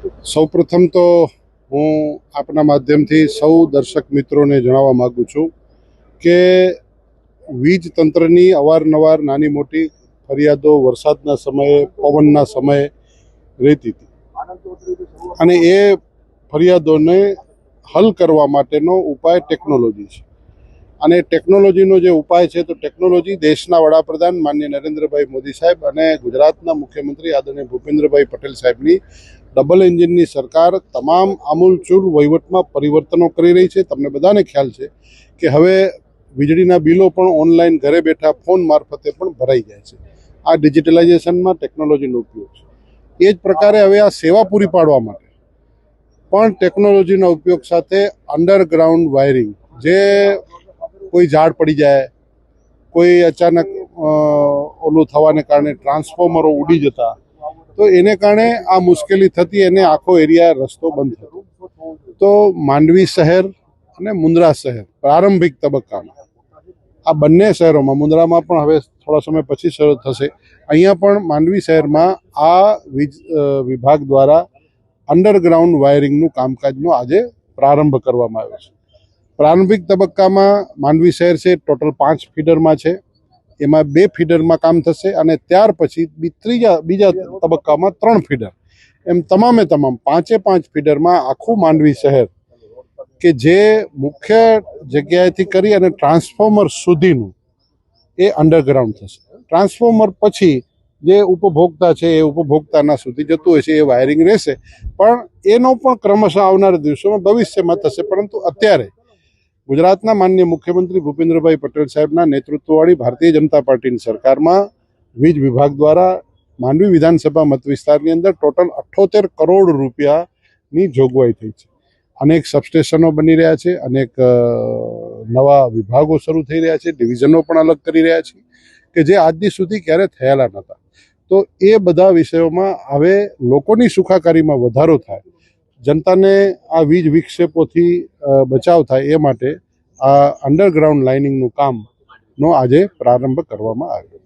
સૌપ્રથમ તો હું આપના માધ્યમથી સૌ દર્શક મિત્રોને જણાવવા માગું છું કે વીજ તંત્રની અવારનવાર નાની મોટી ફરિયાદો વરસાદના સમયે, પવનના સમયે રહેતી હતી. અને એ ફરિયાદોને હલ કરવા માટેનો ઉપાય ટેકનોલોજી છે. અને ટેકનોલોજીનો જે ઉપાય છે, તો ટેકનોલોજી દેશના વડાપ્રધાન માન્ય નરેન્દ્રભાઈ મોદી સાહેબ અને ગુજરાતના મુખ્યમંત્રી આદરણીય ભૂપેન્દ્રભાઈ પટેલ સાહેબની ડબલ એન્જિનની સરકાર તમામ આમૂલચૂલ વહીવટમાં પરિવર્તનો કરી રહી છે. તમને બધાને ખ્યાલ છે કે હવે વીજળીના બિલો પણ ઓનલાઈન ઘરે બેઠા ફોન મારફતે પણ ભરાઈ જાય છે. આ ડિજિટલાઇઝેશનમાં ટેકનોલોજીનો ઉપયોગ છે. એ જ પ્રકારે હવે આ સેવા પૂરી પાડવા માટે પણ ટેકનોલોજીના ઉપયોગ સાથે અંડરગ્રાઉન્ડ વાયરિંગ જે કોઈ ઝાડ પડી જાય, કોઈ અચાનક ઓલું થવાને કારણે ટ્રાન્સફોર્મરો ઉડી જતા, તો એને કારણે આ મુશ્કેલી થતી એને આખો એરિયા રસ્તો બંધ થતો. તો માંડવી શહેર અને મુન્દ્રા શહેર પ્રારંભિક તબક્કામાં. આ બંને શહેરોમાં મુન્દ્રામાં પણ હવે થોડા સમય પછી શરૂ થશે. અહીંયા પણ માંડવી શહેરમાં આ વીજ વિભાગ દ્વારા અંડરગ્રાઉન્ડ વાયરિંગનું કામકાજનો આજે પ્રારંભ કરવામાં આવ્યો છે. પ્રારંભિક તબક્કામાં માંડવી શહેર છે, ટોટલ પાંચ ફીડરમાં છે. એમાં બે ફીડરમાં કામ થશે અને ત્યાર પછી ત્રીજા, બીજા તબક્કામાં ત્રણ ફીડર. એમ તમામે તમામ પાંચે પાંચ ફીડરમાં આખું માંડવી શહેર કે જે મુખ્ય જગ્યાએથી કરી અને ટ્રાન્સફોર્મર સુધીનું એ અંડરગ્રાઉન્ડ થશે. ટ્રાન્સફોર્મર પછી જે ઉપભોક્તા છે એ ઉપભોક્તાના સુધી જતું હોય છે, એ વાયરિંગ રહેશે. પણ એનો પણ ક્રમશઃ આવનારા દિવસોમાં ભવિષ્યમાં થશે, પરંતુ અત્યારે ગુજરાતના માન્ય મુખ્યમંત્રી ભૂપેન્દ્રભાઈ પટેલ સાહેબના નેતૃત્વવાળી ભારતીય જનતા પાર્ટીની સરકારમાં વીજ વિભાગ દ્વારા માંડવી વિધાનસભા મત વિસ્તારની અંદર ટોટલ અઠ્ઠોતેર કરોડ રૂપિયાની જોગવાઈ થઈ છે. અનેક સબસ્ટેશનો બની રહ્યા છે, અનેક નવા વિભાગો શરૂ થઈ રહ્યા છે, ડિવિઝનો પણ અલગ કરી રહ્યા છે કે જે આજની સુધી ક્યારે થયેલા નહોતા. તો એ બધા વિષયોમાં હવે લોકોની સુખાકારીમાં વધારો થાય જનતાને આ વીજ વિક્ષેપોથી બચાવ થાય એ માટે આ અંડરગ્રાઉન્ડ લાઇનિંગનું કામનો આજે પ્રારંભ કરવામાં આવ્યો